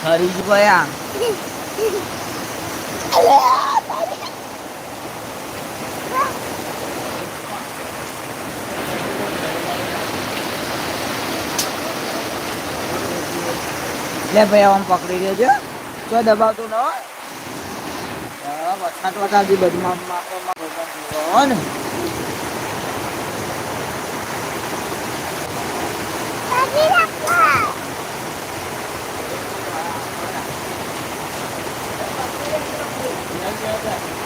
હરી જ ગયા લે ભાઈ આમ પકડી લેજો તો દબાવતું ન હોય હા, વરસાદ વરસાદ બધું માપ માપ માપ ભગવાન જુઓ Yeah, that.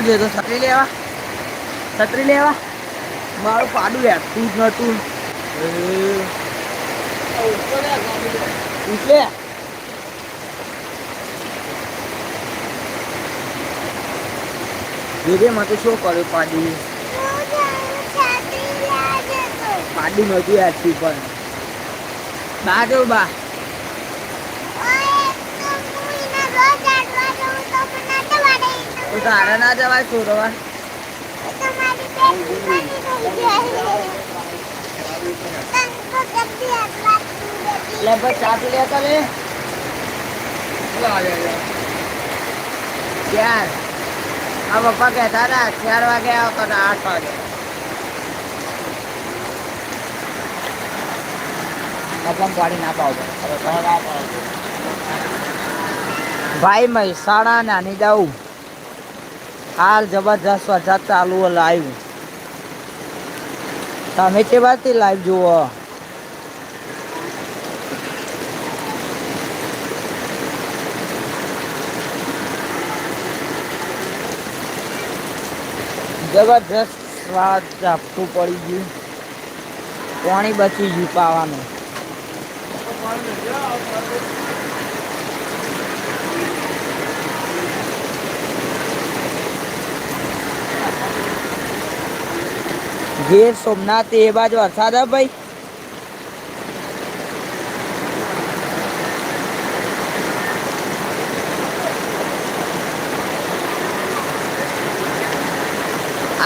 કરજો તો છત્રી લેવા. છત્રી લેવા. મારું પાડું હેઠતું જ નતું એટલે દીદી માં તો શું કર્યું પાડી? પાડી નથી હેઠતી પણ. બા, જો બા. તારે ના જવાય છોડવા. લે ભાઈ ચા પી લેતા લે. ચાર આ પપ્પા કહેતા હતા ચાર વાગે આવતો ને આઠ વાગે. પાડી ના પાવ હવે તમે ના પાડો. ભાઈ મહેસાણા નાની દઉં. હાલ જબરજસ્ત વરસાદ ચાલુ લાઈવ તમે તે વાતથી લાઈવ જુઓ? જબરજસ્ત સ્વાદ ઝાપટું પડી ગયું. પાણી બચી ગયું પાવાનું. ગીર સોમનાથ એ બાજુ વરસાદ હે ભાઈ.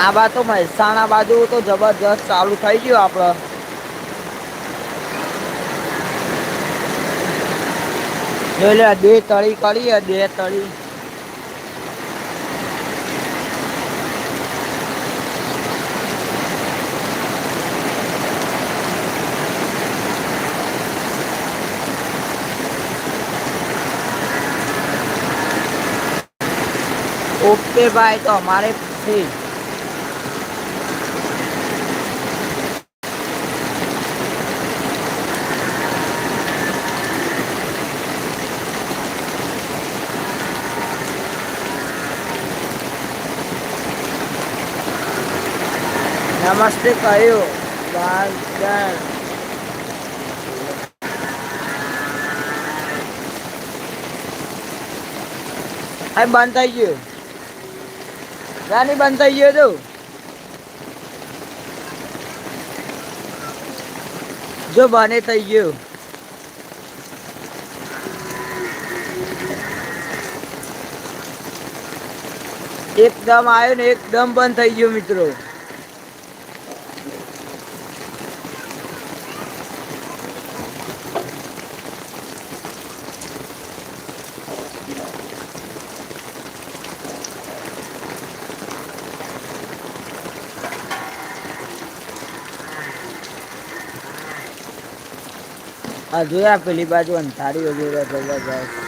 આ તો મહેસાણા બાજુ તો જબરજસ્ત ચાલુ થઈ ગયું આપડે. જોઈ લે, બે તળી કરી, બે તળી. ઓકે ભાઈ તો અમારે નમસ્તે કહ્યું. બાદ આ બંધ થઈ ગયું. નાની બંધ થઈ ગયો તું. જો બને થઈ ગયો. એકદમ આવ્યો ને એકદમ બંધ થઈ ગયો મિત્રો. આ જોયા પેલી બાજુ અંધારી વગેરે જબરજસ્ત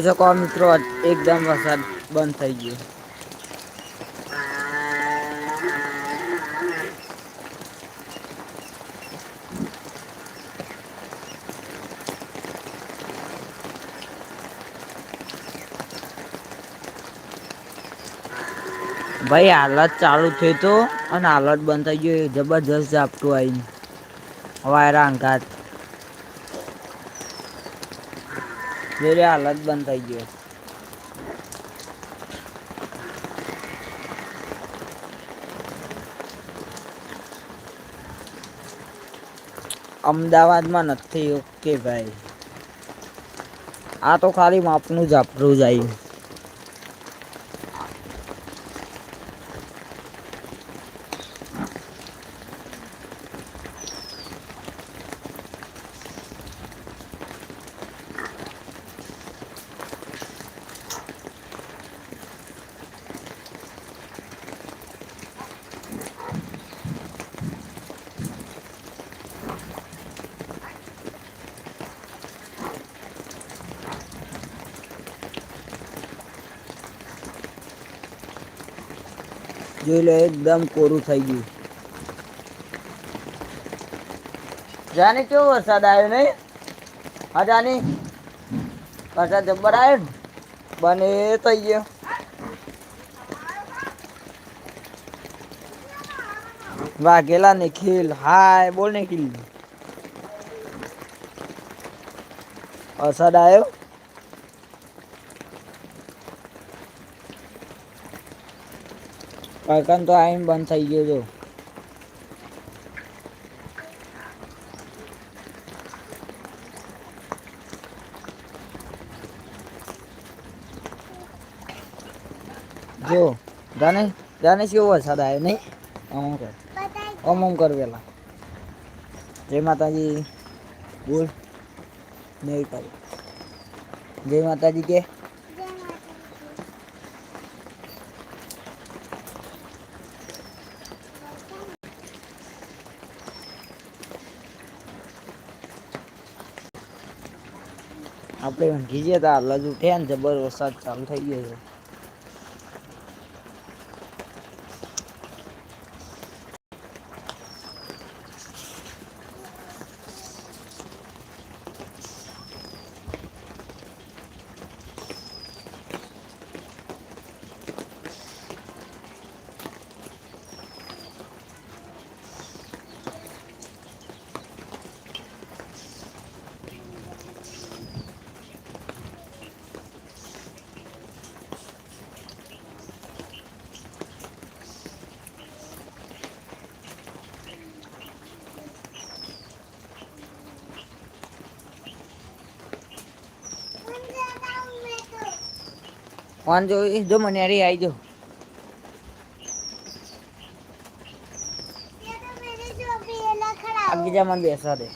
જોઈ શકો મિત્રો એકદમ વરસાદ બંધ થઈ ગયો. ભાઈ, હાલત ચાલુ થયો તો, અને હાલત બંધ થઈ ગયો જબરજસ્ત ઝાપટું આવીને. વાયરા અંગાત જોઈ હાલત બંધ થઈ ગયો. અમદાવાદમાં નથી ઓકે ભાઈ. આ તો ખાલી માપનું જ જાય જ લો એકદમ કોરું થઈ ગયું. જાની, કેવો વરસાદ આવ્યો નહીં? હા, જાની. વરસાદ જબ્બર આવ્યો બને થઈ ગયો. વાઘેલા નિખિલ હાય, બોલ નિખિલ વરસાદ આવ્યો? કાંકન તો આવીને બંધ થઈ ગયો જો જો જાને જાને કેવો વરસાદ આવ્યો નહીં? અમુમ કર. અમુમ કર પેલા. જય માતાજી. બોલ. નહીં કર. જય માતાજી કે. આપણે ઊંઘી ગયા તા લજુ જ ઉઠ્યા ને જબર વરસાદ ચાલુ થઈ ગયો છે. ફોન જો જો મને અરે આવી જો. બીજામાં બેસવા દે.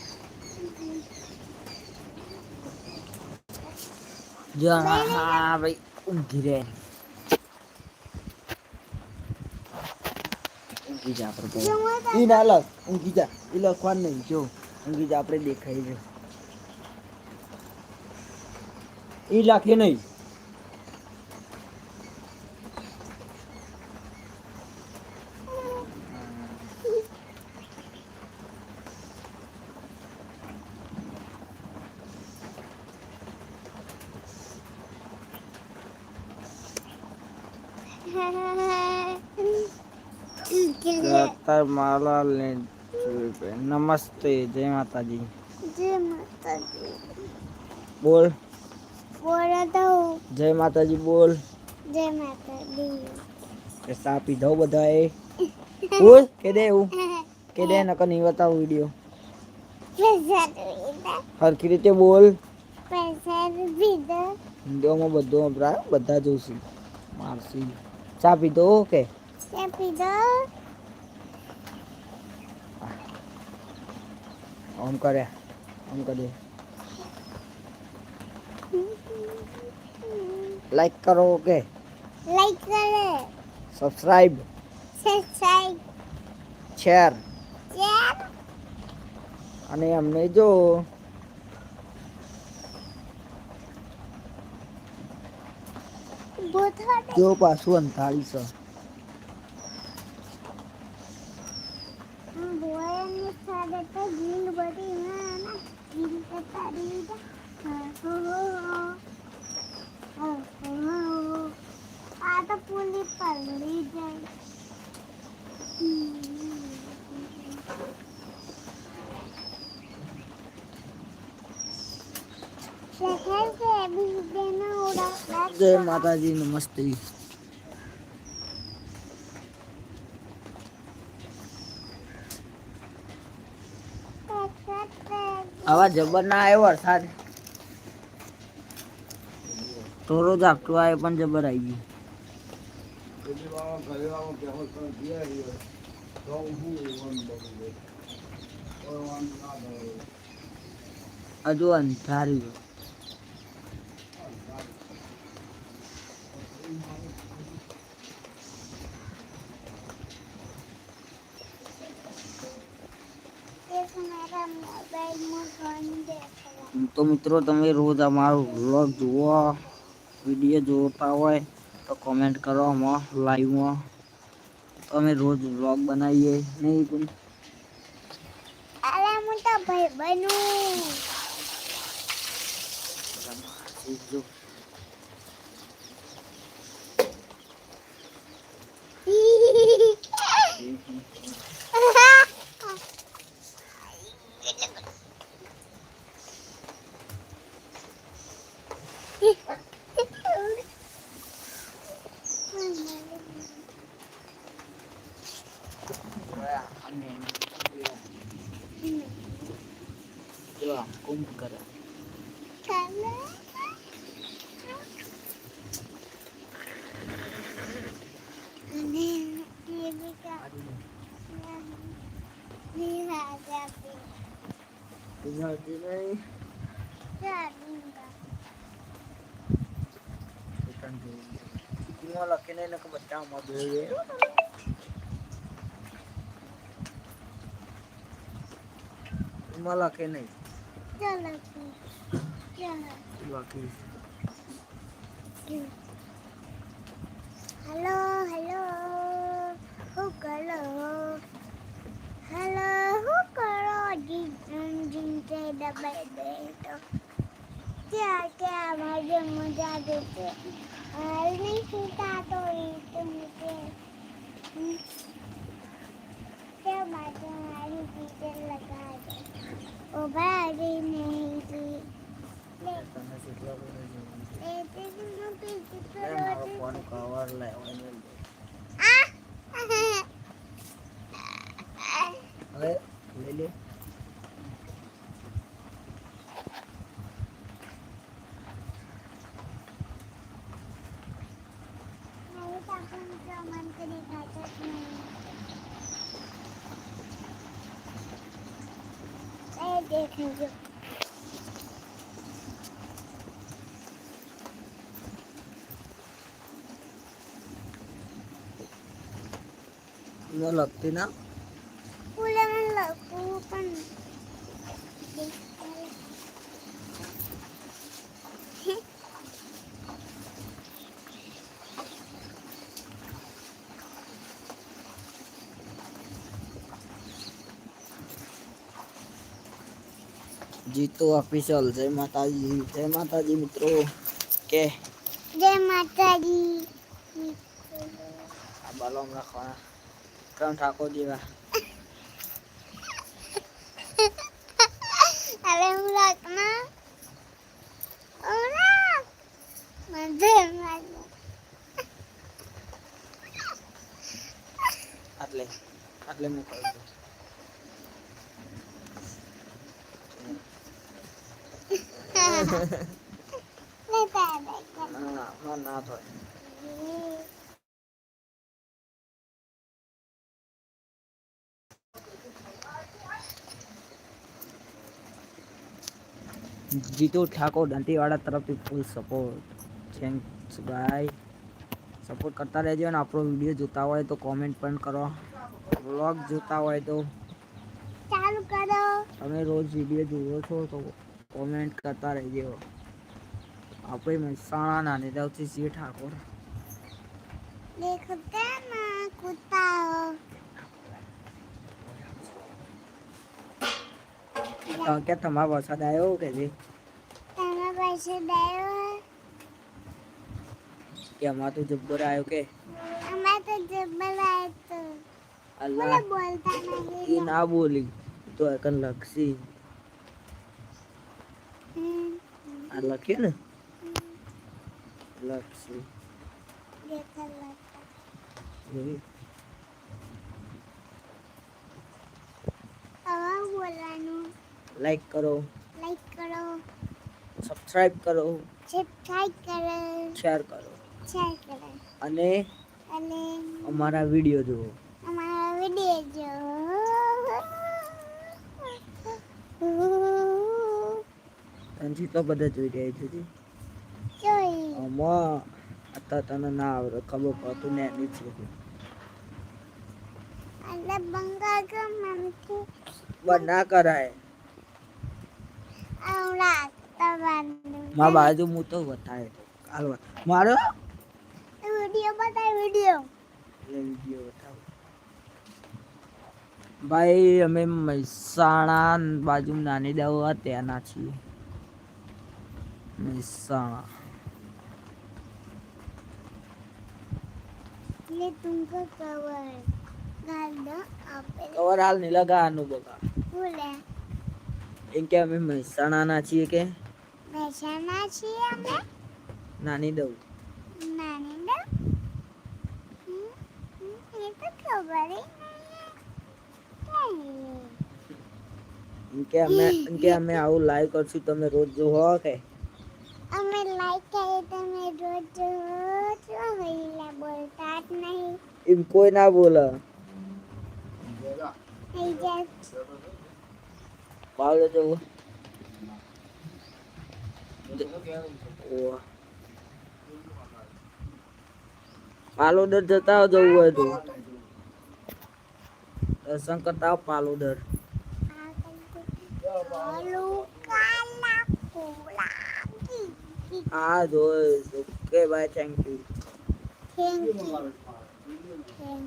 જો હા ભાઈ ઊંઘી રે ઊંઘી જા આપણે ઈ ના લખ ઊંઘી જા. ઈ લખવાનું નહીં જો. ઊંઘી જા આપણે દેખાય છે ઈ લખે નહીં. માલા નમસ્તે જય માતાજી જય માતાજી બોલ બોલો તો જય માતાજી બોલ જય માતાજી કે સા પીધો બધાએ બોલ કે દે એવું કે દે નકર નહીં બતાવું વીડિયો પૈસા દીધા હરખી રીતે બોલ પૈસા દીધા વિડીયોમાં બધું વપરાય બધા જોશું મારસી ચા પીધો કે તે પીધો આમ કરે આમ કરી. લાઈક કરો કે? લાઈક કરો. સબસ્ક્રાઇબ સબસ્ક્રાઇબ શેર શેર અને અમને જો જો પાછું અંધારી છે બોયની સાથે તો જીન બધી ના ના જીન તો તારી લીધા હા, હો, હો, હો. હો, હો, હો. આ તો પુલી પલળી જાય શેખર કે બીજેનો ઉડા જય માતાજી નમસ્તે આવા જબર ના આવ્યો વરસાદ. તો રોજ આપતું આવે પણ જબર આવી ગયું. હજુ અંધાર્યું એક મારા મોબાઈલમાં ફોન દેખાય તો મિત્રો તમે રોજ અમારો વ્લોગ જુઓ વીડિયો જોતા હોય તો કોમેન્ટ કરો આમાં લાઈવમાં તો અમે રોજ વ્લોગ બનાવીએ. નહીં પણ હું તો ભાઈ બનું. શીખજો. જો આમ કુંભ કરે પીનાતી નહીં ચીઠીમાં લખીને એને કે બધામાં જોઈએ એમાં લખે નહીં હેલો હેલો હું કરો હેલો હું કરો જીન જીન તે દબાઈ દે તો ક્યાં ક્યાં મજા ત્યાં માટે મારી ટીચર ભાઈ નહીં જી તને કેટલા બધા જોઈએ? એ તે હું પીછી લે મારો ફોન કવર લાવ્યો હવે લઈ લે Nó lật tí nắp. Jitu official જય માતાજી. જય માતાજી મિત્રો. કે? જય માતાજી. આ બલોમ રાખવાના ત્રણ ઠાકોર જેવા. અરે હું રાખના આટલે. આટલે મેં કહ્યું હતું. લે તારે ના ના ના ના થાય જીતુ ઠાકોર દંતીવાડા તરફથી ફૂલ સપોર્ટ થેન્ક્સ ભાઈ સપોર્ટ કરતા રહેજો અને આપણો વીડિયો જોતા હોય તો કોમેન્ટ પણ કરો. વ્લોગ જોતા હોય તો ચાલુ કરો. તમે રોજ વીડિયો જુઓ છો તો કોમેન્ટ કરતા રહેજો. આપણે મહેસાણાના નેતાવથી છીએ ઠાકોર કે તમારો વરસાદ આવ્યો કે જે? વરસાદ આવ્યો? કે અમાર તો જબ્બર આવ્યો કે? અમાર તો જબ્બર આવ્યો તો. ના બોલી તો એકન લક્ષી આ લખ્યું ને? લખશું. લાઈક કરો લાઈક કરો. સબસ્ક્રાઇબ કરો. સબસ્ક્રાઇબ કરો. શેર કરો શેર કરો અને અને અમારા વીડિયો જુઓ. અમારા વિડિયો જુઓ તનથી તો બધા જોઈ રહ્યા છે આમાં અત્યારે તને ના આવડે ખબર પડતું ને એની છે અને બંગા ગમનથી બંધ ના કરાય. મા બાજુ હું તો બતાવે તો કાલ વાત- મારો? Video video. ભાઈ અમે મહેસાણા બાજુ નાની દવા ત્યાંના છીએ. મહેસાણા કવર હાલ નહીં લગાવાનું બગા એમ કે અમે મહેસાણાના છીએ કે મહેસાણા છીએ અમે નાની દઉં નાની દઉં એ તો ખબર નહીં કે અમે કે અમે આવું લાઈવ કરશું તમે રોજ જોવો કે તમે રોજ જોવો છો એટલે બોલતા જ નહીં એમ કોઈ ના બોલે. થઈ જાય પાવલો જવું ઓહ. પાલોદર જતા આવો જવું હોય તો. દર્શન કરતા આવો પાલોદર ચાલુ કાલા કોલા હા જોઈશ okay bye thank you thank you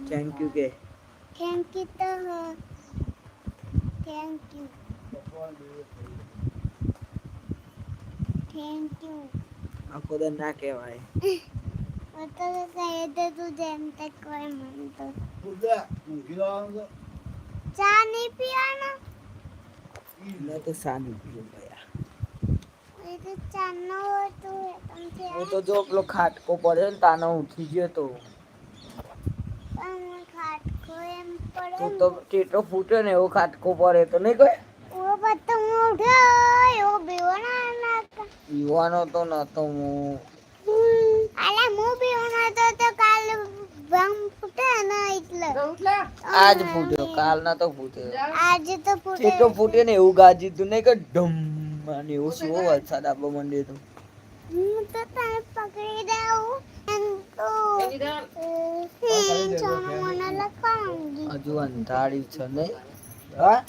thank you કે. થેન્ક યુ તો થેન્ક યુ થેન્ક યુ આખો દર ના કહેવાય. અત્યારે તો કહે તો તું જેમ તે કોઈ મનતો. ચા નહીં પીવાનો? મેં તો સાનું પીવું ભયા. ચા તો તમને હું તો જો પેલો ખાટકો પડે ને તાનો ઉઠી ગયો તો. પણ ખાટકો એમ પડે તું તો ટેટો ફૂટ્યો ને એવો ખાટકો પડે તો નહીં કોઈ? તો નતો હું. અલા હું બેવનો તો તો કાલ બમ ફૂટે ને એટલે. આજ ફૂટ્યો કાલ ના તો ફૂટ્યો. આજે તો ફૂટે ટેટો ફૂટ્યો ને એવું ગાજી તું નહીં કે ઢમ અને એવું શું સાડા આપવા માંડ્યો તો? હું તો તને પકડી દઉં એમ તો. મને હજુ અંધારી છે નહીં. હા?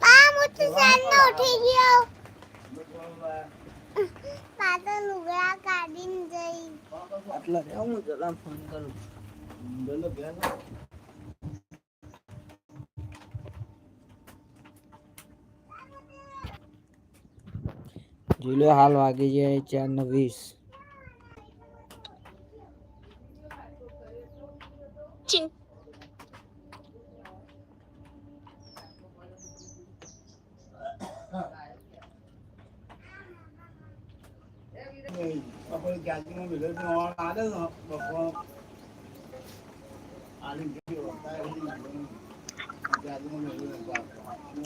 પા હું તો સાંજનો ઉઠી ગયો. પાછો લુગડા કાઢીને જઈ. આટલા રે હું જરા ફોન કરું. જોઈ હાલ વાગી જાય ચાર ને વીસ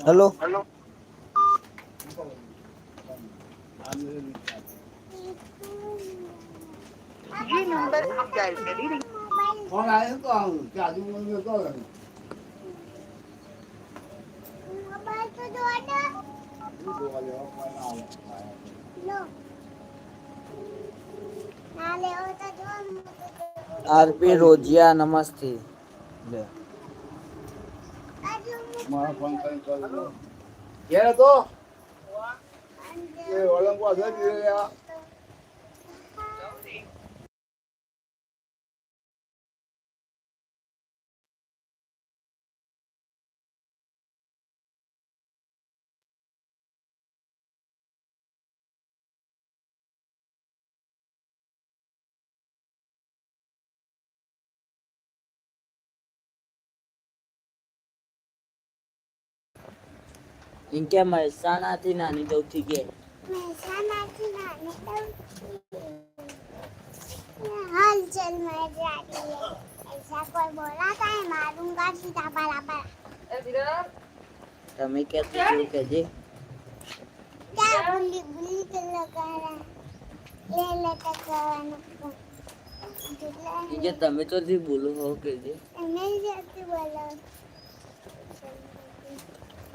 હેલો હેલો લેવા ફોન આવે લો ના લેવો તો જો આરપી રોજિયા નમસ્તે. લે મારા ફોન કરી કરો ઘેર તો એ ઓલંગો જઈ ગયા ઇનકે મહેસાણાથી નાની દઉથી કે મહેસાણાથી નાની હાલ ચલ મેં જાતી है ऐसा कोई बोला था मैं मारूंगा सीधा पला पला તમે કે શું કહેજે क्या बुल्ली बुल्ली के लगा रहा ले ले टकराना जितना ઇનકે તમે તો થી બોલો હો કહેજે नहीं जाती बोला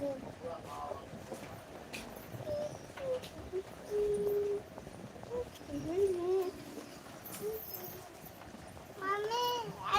मम्मी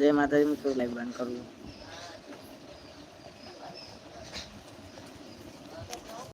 જય માતાજી હું તો લાઈવ બંધ કરું